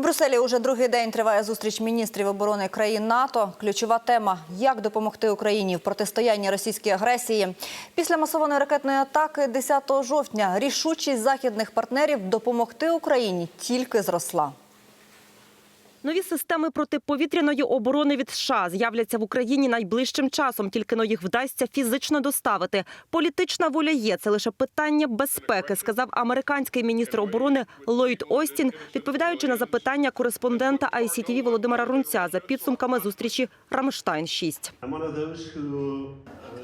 У Брюсселі уже другий день триває зустріч міністрів оборони країн НАТО. Ключова тема як допомогти Україні в протистоянні російській агресії. Після масованої ракетної атаки 10 жовтня рішучість західних партнерів допомогти Україні тільки зросла. Нові системи протиповітряної оборони від США з'являться в Україні найближчим часом. Тільки но їх вдасться фізично доставити. Політична воля є. Це лише питання безпеки, сказав американський міністр оборони Ллойд Остін, відповідаючи на запитання кореспондента ICTV Володимира Рунця за підсумками зустрічі Рамштайн 6 I'm one of those who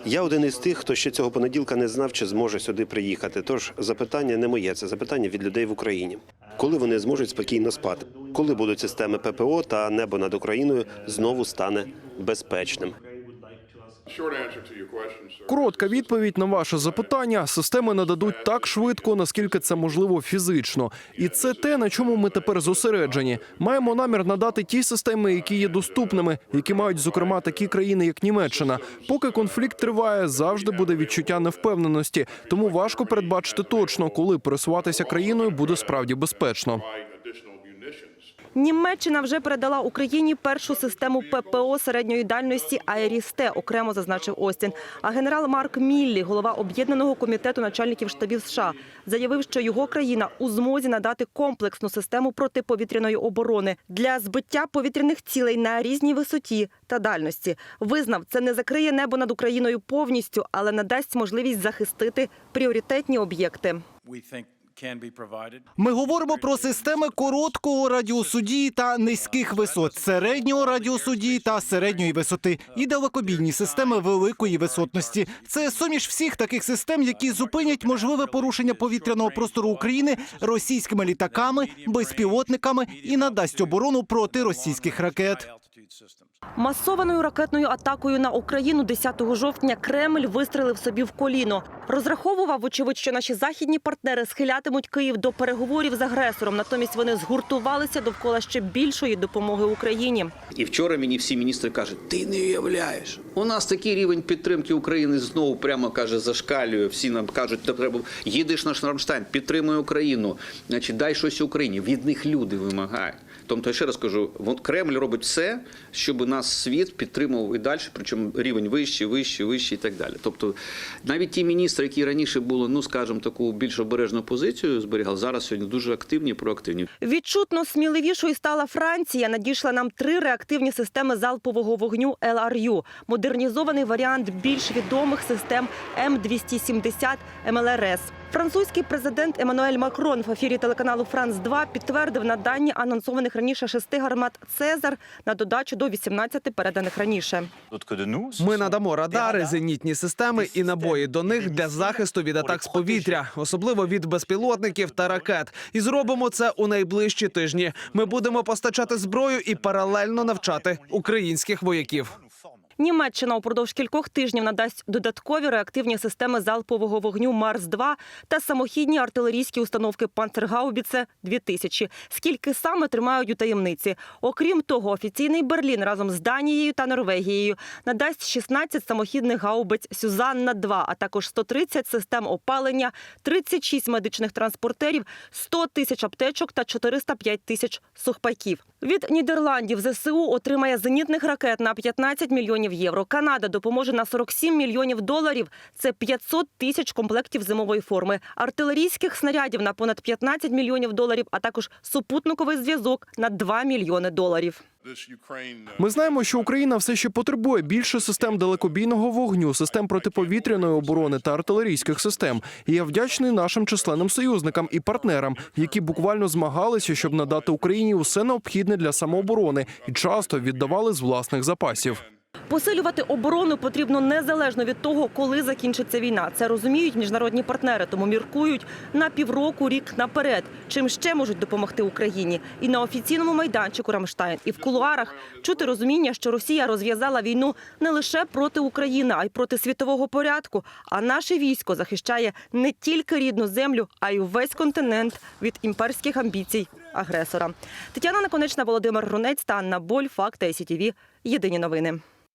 Я один із тих, хто ще цього понеділка не знав, чи зможе сюди приїхати. Тож запитання не моє, це запитання від людей в Україні. Коли вони зможуть спокійно спати? Коли будуть системи ППО та небо над Україною знову стане безпечним? Коротка відповідь на ваше запитання: системи нададуть так швидко, наскільки це можливо фізично, і це те, на чому ми тепер зосереджені. Маємо намір надати ті системи, які є доступними, які мають зокрема такі країни, як Німеччина. Поки конфлікт триває, завжди буде відчуття невпевненості, тому важко передбачити точно, коли пересуватися країною буде справді безпечно. Німеччина вже передала Україні першу систему ППО середньої дальності «Айрісте», окремо зазначив Остін. А генерал Марк Міллі, голова об'єднаного комітету начальників штабів США, заявив, що його країна у змозі надати комплексну систему протиповітряної оборони для збиття повітряних цілей на різній висоті та дальності. Визнав, це не закриє небо над Україною повністю, але надасть можливість захистити пріоритетні об'єкти. Ми говоримо про системи короткого радіусу дії та низьких висот, середнього радіусу дії та середньої висоти і далекобійні системи великої висотності. Це суміш всіх таких систем, які зупинять можливе порушення повітряного простору України російськими літаками, безпілотниками і надасть оборону проти російських ракет. Масованою ракетною атакою на Україну 10 жовтня Кремль вистрелив собі в коліно. Розраховував, вочевидь, що наші західні партнери схилятимуть Київ до переговорів з агресором. Натомість вони згуртувалися довкола ще більшої допомоги Україні. І вчора мені всі міністри кажуть, ти не уявляєш. У нас такий рівень підтримки України знову прямо каже зашкалює. Всі нам кажуть, «Та треба їдеш на Шрамштайн, підтримуй Україну, значить дай щось Україні. Від них люди вимагають. Тобто, я ще раз кажу, Кремль робить все, щоб нас світ підтримував і далі, причому рівень вищий, вищий, вищий і так далі. Тобто, навіть ті міністри, які раніше були, ну скажімо, таку більш обережну позицію зберігали, зараз сьогодні дуже активні, проактивні. Відчутно сміливішою стала Франція. Надійшла нам три реактивні системи залпового вогню ЛРЮ. Модернізований варіант більш відомих систем М270 МЛРС. Французький президент Еммануель Макрон в ефірі телеканалу Франс 2 підтвердив надання анонсованих раніше шести гармат Цезар на додачу до 18 переданих раніше. Ми надамо радари, зенітні системи і набої до них для захисту від атак з повітря, особливо від безпілотників та ракет. І зробимо це у найближчі тижні. Ми будемо постачати зброю і паралельно навчати українських вояків. Німеччина упродовж кількох тижнів надасть додаткові реактивні системи залпового вогню Марс-2 та самохідні артилерійські установки Панцергаубіце 2000 Скільки саме тримають у таємниці? Окрім того, офіційний Берлін разом з Данією та Норвегією надасть 16 самохідних гаубиць Сюзанна-2, а також 130 систем опалення, 36 медичних транспортерів, 100 тисяч аптечок та 405 тисяч сухпайків. Від Нідерландів ЗСУ отримає зенітних ракет на 15 мільйонів євро. Канада допоможе на 47 мільйонів доларів. Це 500 тисяч комплектів зимової форми, артилерійських снарядів на понад 15 мільйонів доларів, а також супутниковий зв'язок на 2 мільйони доларів. Uh, Ми знаємо, що Україна все ще потребує більше систем далекобійного вогню, систем протиповітряної оборони та артилерійських систем. І я вдячний нашим численним союзникам і партнерам, які буквально змагалися, щоб надати Україні усе необхідне для самооборони і часто віддавали з власних запасів. Посилювати оборону потрібно незалежно від того, коли закінчиться війна. Це розуміють міжнародні партнери, тому міркують на півроку, рік наперед. Чим ще можуть допомогти Україні? І на офіційному майданчику Рамштайн, і в кулуарах чути розуміння, що Росія розв'язала війну не лише проти України, а й проти світового порядку. А наше військо захищає не тільки рідну землю, а й увесь континент від імперських амбіцій агресора. Тетяна Наконечна, Володимир Рунець та Анна Боль. Факти СІТІВІ. Єдині новини.